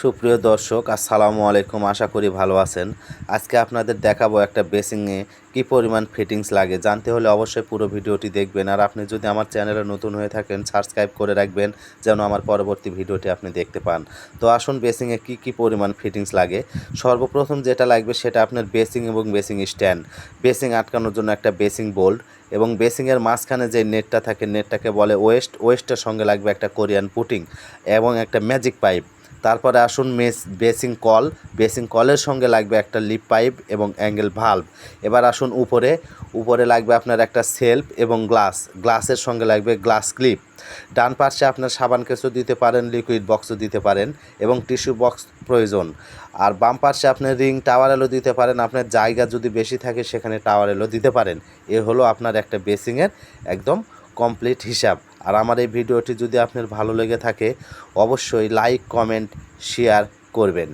সুপ্রিয় দর্শক, আসসালামু আলাইকুম। আশা করি ভালো আছেন। আজকে আপনাদের দেখাবো একটা বেসিংয়ে কি পরিমাণ ফিটিংস লাগে। জানতে হলে অবশ্যই পুরো ভিডিওটি দেখবেন। আর আপনি যদি আমার চ্যানেলে নতুন হয়ে থাকেন, সাবস্ক্রাইব করে রাখবেন, যেন আমার পরবর্তী ভিডিওটি আপনি দেখতে পান। তো আসুন, বেসিংয়ে কি কি পরিমাণ ফিটিংস লাগে। সর্বপ্রথম যেটা লাগবে সেটা আপনার বেসিং এবং বেসিং স্ট্যান্ড। বেসিং আটকানোর জন্য একটা বেসিং বোল্ট এবং বেসিংয়ের মাঝখানে যে নেটটা থাকে, নেটটাকে বলে ওয়েস্ট, ওয়েস্টের সঙ্গে লাগবে একটা কোরিয়ান পুটিং এবং একটা ম্যাজিক পাইপ। তারপরে আসুন মেস, বেসিং কল। বেসিং কলের সঙ্গে লাগবে একটা লিপ পাইপ এবং অ্যাঙ্গেল ভাল্ব এবার আসুন উপরে। উপরে লাগবে আপনার একটা সেলফ এবং গ্লাস। গ্লাসের সঙ্গে লাগবে গ্লাস ক্লিপ। ডান পাশে আপনার সাবান কেঁচো দিতে পারেন, লিকুইড বক্সও দিতে পারেন এবং টিস্যু বক্স প্রয়োজন। আর বাম পাশে আপনি রিং, টাওয়ার এলো দিতে পারেন। আপনার জায়গা যদি বেশি থাকে সেখানে টাওয়ার এলো দিতে পারেন। এ হলো আপনার একটা বেসিংয়ের একদম কমপ্লিট হিসাব। আর আমার এই ভিডিওটি যদি আপনার ভালো লেগে থাকে অবশ্যই লাইক কমেন্ট শেয়ার করবেন।